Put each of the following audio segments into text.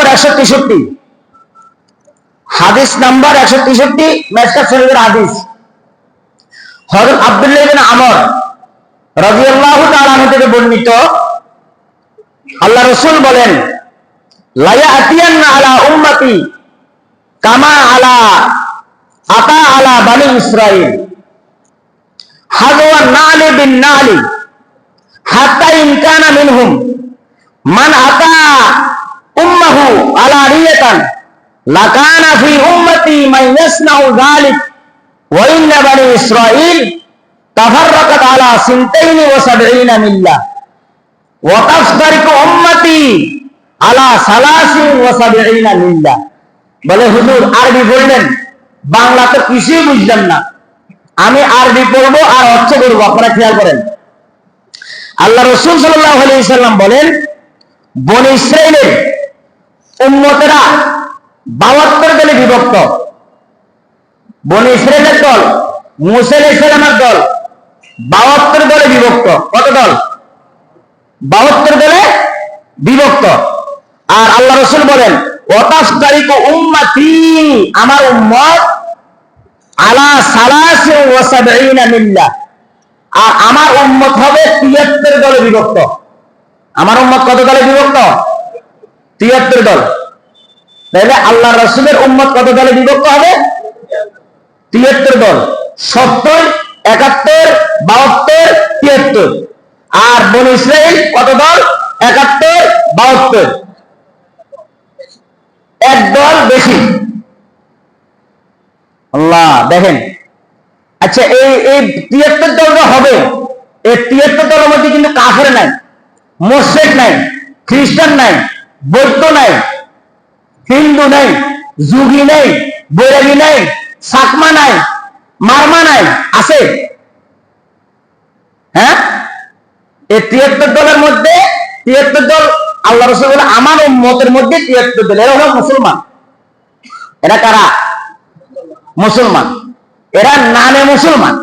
নম্বর একশো তেষট্টি হাদিস নাম্বার একশো তেষট্টি মেসকা শরীফের হাদিস। হযরত আব্দুল্লাহ ইবনে আমর রাদিয়াল্লাহু তাআলা থেকে বর্ণিত। আল্লাহ রাসূল বলেন লায়া আলা কামা আলা আতা আলা বানি ইসরাইল হাজওয়া নালি বিন নালি মিনহুম। মান আতা উম্মাহু আলা রিয়াতান। লাকানা ফি উম্মতি মান ইয়াসনাউ যালিক। ওয়া ইন্না বানি ইসরাইল তাফাররাকাত আলা সিনতাইনি ওয়া সাবঈনা মিল্লাহ। ওয়া তাফতারিকু উম্মতি আলা বলে হুজুর, আরবি বললেন, বাংলা তো কিছুই বুঝলাম না। আমি আরবি পড়ব আর অর্থ করব আপনারা খেয়াল করেন। আল্লাহ রসুল সাল্লাম বলেন, বন ইসরায়েলের উন্মতেরা বাহাত্তর দলে বিভক্ত। বন ইসরায়েলের দল মুসেল ইসলামের দল বাহাত্তর দলে বিভক্ত। কত দল? বাহাত্তর দলে বিভক্ত। আর আল্লাহ রসুল বলেন অতাফতারিক উম্মাতি আমার উম্মত আলা সালাসি ওয়া সাবঈনা মিল্লাহ আর আমার উম্মত হবে 73 দলে বিভক্ত। আমার উম্মত কত দলে বিভক্ত? 73 দল। তাহলে আল্লাহ রাসূলের উম্মত কত দলে বিভক্ত হবে? 73 দল। 70 71 72 73 আর বনি ইসরাইল কত দল? 71 72 এক দল বেশি। আল্লাহ, দেখেন। আচ্ছা এই এই তিয়াত্তর দলটা হবে, এই তিয়াত্তর দলের মধ্যে কিন্তু কাফের নাই, মোশেক নাই, খ্রিস্টান নাই, বৌদ্ধ নাই। হিন্দু নাই, যুগি নাই, বৈরাগী নাই, সাকমা নাই, মারমা নাই, আছে। হ্যাঁ? এই তিয়াত্তর দলের মধ্যে, তিয়াত্তর দল আল্লাহ রসুল বলে, আমার মতের মধ্যে তিয়াত্তর দল। এরা হলো মুসলমান। এরা কারা? মুসলমান। এরা নামে মুসলমান।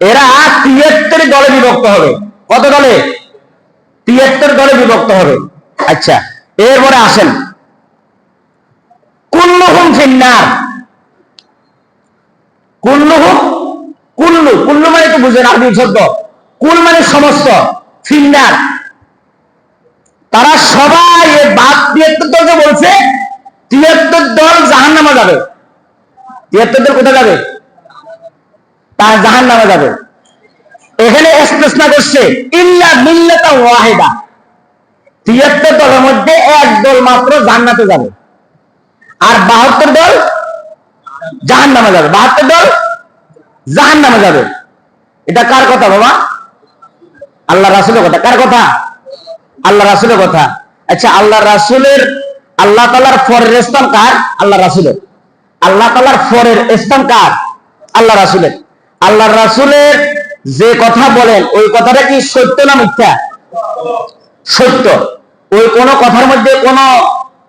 এরা তিয়াত্তর দলে বিভক্ত হবে। কত দলে? তিয়াত্তর দলে বিভক্ত হবে। আচ্ছা এরপরে আসেন। কুল্লুহুম ফিন্নার। কুল্লুহুম কুল্লু কুল্লু মানে তো বুঝেন আরবি শব্দ। কুল মানে সমস্ত, ফিন্নার। তারা সবাই বাদ তিয়াত্তর দলকে বলছে, তিয়াত্তর দল জাহান নামা যাবে। তিয়াত্তর দল কোথায় যাবে? তার জাহান নামা যাবে। এখানে এক্সপ্রেসনা করছে, ইল্লা মিল্লাতা ওয়াহিদা। তিয়াত্তর দলের মধ্যে এক দল মাত্র জান্নাতে যাবে। আর বাহাত্তর দল জাহান নামা যাবে। বাহাত্তর দল জাহান নামা যাবে। এটা কার কথা বাবা? আল্লাহ রাসুলের কথা। কার কথা? আল্লাহ রাসুলের কথা। আচ্ছা আল্লাহ রাসুলের, আল্লাহ তালার ফরের স্থান কার? আল্লাহ রাসুলের। আল্লাহ তালার ফরের স্থান কার? আল্লাহ রাসুলের। আল্লাহ রাসুলের যে কথা বলেন, ওই কথাটা কি সত্য না মিথ্যা? সত্য। ওই কোন কথার মধ্যে কোন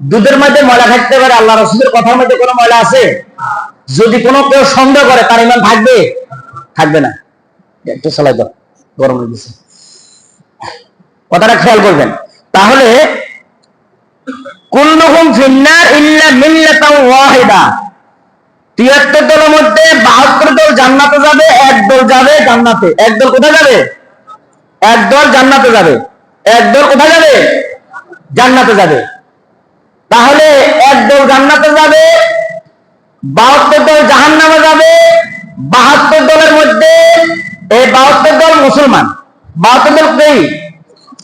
দুধের মধ্যে ময়লা থাকতে পারে, আল্লাহ রসুলের কথার মধ্যে কোনো ময়লা আছে? যদি কোনো কেউ সন্দেহ করে, তার ইমান থাকবে? থাকবে না। একটু চালাই দাও, গরম লেগেছে কথাটা খেয়াল করবেন। তাহলে, কুল্লুহুম ফিন্নার ইল্লা ওয়াহিদা। তিয়াত্তর দলের মধ্যে বাহাত্তর দল জান্নাতে যাবে, এক দল যাবে জান্নাতে। এক দল কোথায় যাবে? এক দল জান্নাতে যাবে। এক দল কোথায় যাবে? জান্নাতে যাবে। তাহলে এক দল জান্নাতে যাবে, বাহাত্তর দল জাহান নামে যাবে, বাহাত্তর দলের মধ্যে এই বাহাত্তর দল মুসলমান। বাহাত্তর দল কি?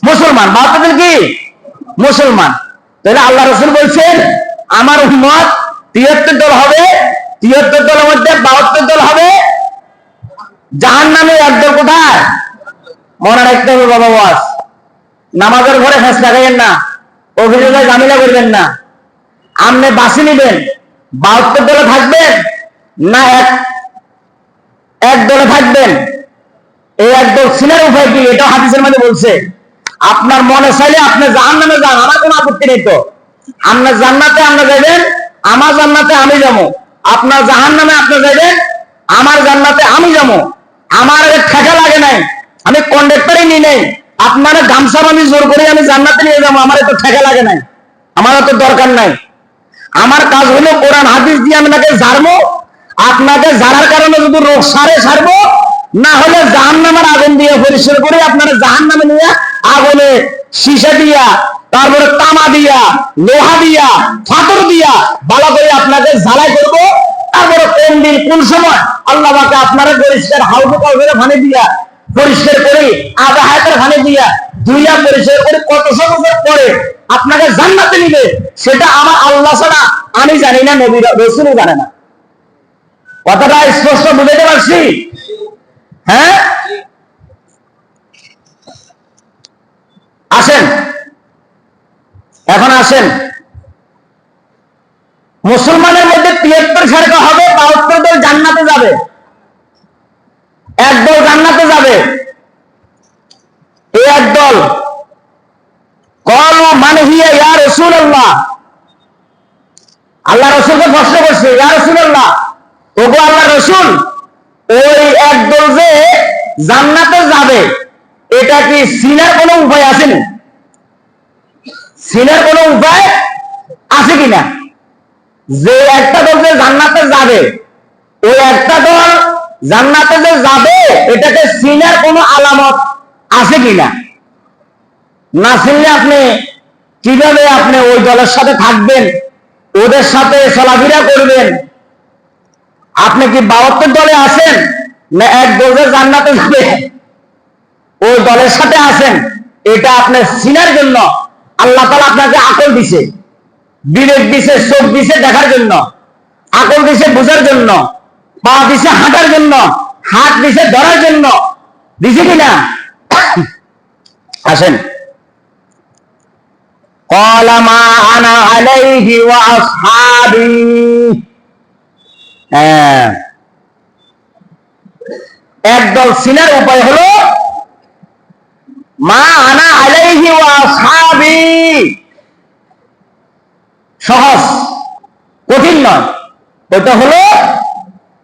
মুসলমান। বাহাত্তর দল কি? মুসলমান। তাহলে আল্লাহ রসুল বলছেন, আমার উম্মত তিয়াত্তর দল হবে, তিয়াত্তর দলের মধ্যে বাহাত্তর দল হবে। জাহান নামে একদল কোথায়? মনে রাখতে হবে বাবা ওয়াস। নামাজের ঘরে ফেস লাগাইয়েন না অভিযোগে জামিলা করবেন না। আপনি বাসি নিবেন? বাহাত্তর দলে থাকবেন না এক? এক দলে থাকবেন? এই একদল সিনের উপায় কি? এটা হাদিসের মধ্যে বলছে। আপনার মনে চাইলে আপনি জাহান নামে যান, আমার কোনো আপত্তি নেই তো। আপনার জান্নাতে আপনি যাবেন আমার জান্নাতে আমি যাব। আপনার জাহান নামে আপনি যাবেন আমার জান্নাতে আমি যাব। আমার ঠেকা লাগে নাই, আমি কন্ডাক্টরই নিই নাই। আপনারা গামছা আমি জোর করে আমি জান্নাতে নিয়ে যাব, আমার তো ঠেকা লাগে নাই। আমার তো দরকার নাই। আমার কাজ হলো কোরআন, হাদিস দিয়ে আপনাকে ঝাড়বো। আপনাকে ঝাড়ার কারণে যদি রোগ সারে, সারবো। না হলে জাহান নামের আগুন দিয়ে পরিষ্কার করে আপনারা জাহান নামে নিয়ে আগুনে সীসা দিয়া, তারপরে তামা দিয়া, লোহা দিয়া ফাতর দিয়া ভালো করে আপনাকে ঝালাই করব। তারপরে কোন দিন, কোন সময় আল্লাহ পাকে আপনারা পরিষ্কার হাউস কাউকে ভানে দিয়া, পরিষ্কার করে আধা হাতের ভানে দিয়া দুইয়া পরিষ্কার করে কত বছর পরে আপনাকে জান্নাতে নিবে। সেটা আমার আল্লাহ ছাড়া আমি জানি না, নবী রসুলও জানে না। কথাটা স্পষ্ট বুঝাতে পারছি? হ্যাঁ? আসেন। এখন আসেন। মুসলমানের মধ্যে তিয়াত্তর ফেরকা হবে, বাহাত্তর দল জান্নাতে যাবে। এক দল জান্নাতে যাবে। এই এক দল। কলু ইয়া আল্লাহ আল্লাহ রসুলকে প্রশ্ন করছে, ইয়া রসুল আল্লাহ ওগো আল্লাহ রসুল, ওই এক দল যে জান্নাতে যাবে, এটা কি সিনার কোনো উপায় আছে না? সিনার কোনো উপায় আছে কিনা যে একটা দল যে জান্নাতে যাবে, ওই একটা দল জান্নাতে যে যাবে, এটাতে সিনার কোনো আলামত আছে কিনা না? চিনলে আপনি কীভাবে আপনি ওই দলের সাথে থাকবেন? ওদের সাথে চলাফেরা করবেন? আপনি কি বাহাত্তর দলে আছেন? না এক দলের জান্নাতে যাবে? ওই দলের সাথে আছেন? এটা আপনার চিনার জন্য আল্লাহ তালা আপনাকে আকল দিছে। বিবেক দিছে, চোখ দিছে দেখার জন্য। আকল দিছে বোঝার জন্য। পা দিছে হাঁটার জন্য। হাত দিছে ধরার জন্য। দিছে কিনা? আসেন। قال ما انا عليه واصحابي হ্যাঁ একদল সিনার উপায় হলো মা আনা আলাইহি ওয়া আসহাবি সহজ কঠিন নয় ওটা হলো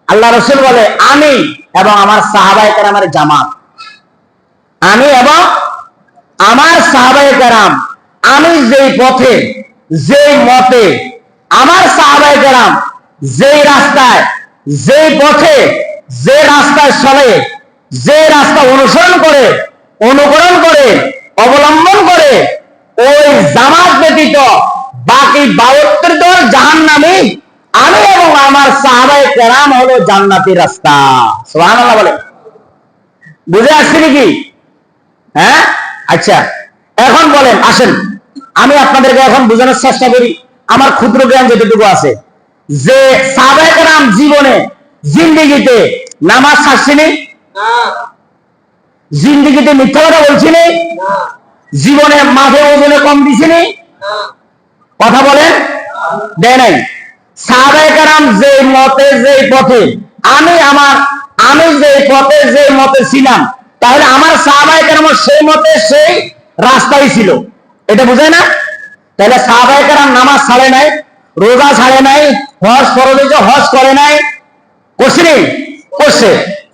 আল্লাহ রসুল বলে আমি এবং আমার সাহাবাই আমার জামাত আমি এবং আমার সাহাবাই কারাম আমি যেই পথে, যেই মতে আমার সাহাবাই কারাম যেই রাস্তায়, যেই পথে যে রাস্তায় চলে যে রাস্তা অনুসরণ করে, অনুকরণ করে, অবলম্বন করে, ওই জামাত ব্যতীত বাকি বাহাত্তর দল জাহান নামে আমি এবং আমার সাহাবাই কেরাম হলো জান্নাতি রাস্তা। সোহান বলে। বুঝে আসছি নাকি হ্যাঁ? আচ্ছা এখন বলেন, আসেন। আমি আপনাদেরকে এখন বোঝানোর চেষ্টা করি আমার ক্ষুদ্র জ্ঞান যেটুকু আছে যে সাহাবাই কেরাম জীবনে জিন্দিগিতে নামাজ ছাড়ছিনি? জিন্দিগিতে মিথ্যা কথা বলছিনি? জীবনে মাঝে ওজনে কম দিছিনি? কথা বলেন। দেয় নাই। সাহাবায়ে কারাম যে মতে যে পথে আমি আমার আমি যে পথে যে মতে ছিলাম তাহলে আমার সাহাবায়ে কারাম সেই মতে সেই রাস্তাই ছিল। এটা বুঝে না? তাহলে সাহাবায়ে কারাম নামাজ ছাড়ে নাই, রোজা ছাড়ে নাই, হজ ফরজ হজ করে নাই। করছে নি? করছে।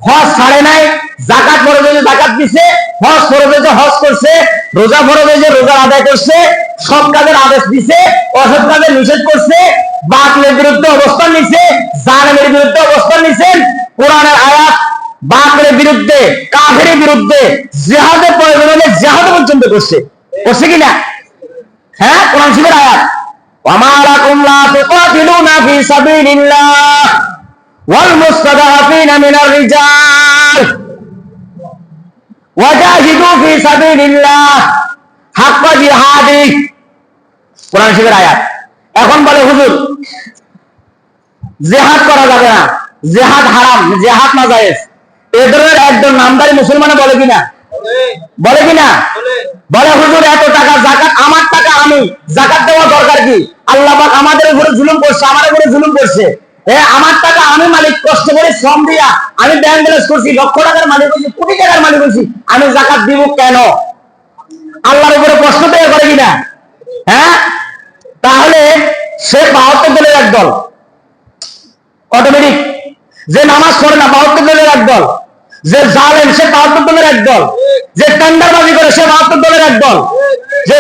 হজ ছাড়ে নাই, জাকাত ফরজ জাকাত দিছে, হজ ফরজ হজ করছে, রোজা ফরজ হয়েছে, রোজা আদায় করছে, সব কাজের আদেশ দিছে, অসৎ কাজের নিষেধ করছে, বাতিলের বিরুদ্ধে অবস্থান নিছে, জালেমের বিরুদ্ধে অবস্থান নিছেন কোরআনের আয়াত বাতিলের বিরুদ্ধে কাফের বিরুদ্ধে জেহাদে প্রয়োজন জেহাদ পর্যন্ত করছে। কিনা হ্যাঁ কোরআন শিবের আয়াত। এখন বলে, হুজুর, জেহাদ করা যাবে না। জেহাদ হারাম, জেহাদ না যায় এ ধরনের একজন নামদারি মুসলমানে বলে কিনা? বলে কিনা বলে। হুজুর এত টাকা জাকাত আমার টাকা আমি। জাকাত দেওয়া দরকার কি? আল্লাহ পাক আমাদের উপরে জুলুম করছে আমার উপরে জুলুম করছে। আমার টাকা আমি মালিক কষ্ট করে শ্রম দিয়া আমি ব্যাংক ব্যালেন্স করছি লক্ষ টাকার মালিক হয়েছি কোটি টাকার মালিক হয়েছি আমি জাকাত দিব কেন? আল্লাহর উপরে প্রশ্ন তৈরি করে কিনা হ্যাঁ? তাহলে সে বাহাত্তর দলের এক দল। অটোমেটিক যে নামাজ পড়ে না বাহাত্তর দলের এক দল। যে জালেম, সে বাহাত্তর দলের এক যে টেন্ডারবাজি করে, সে বাহাত্তর দলের এক দল। যে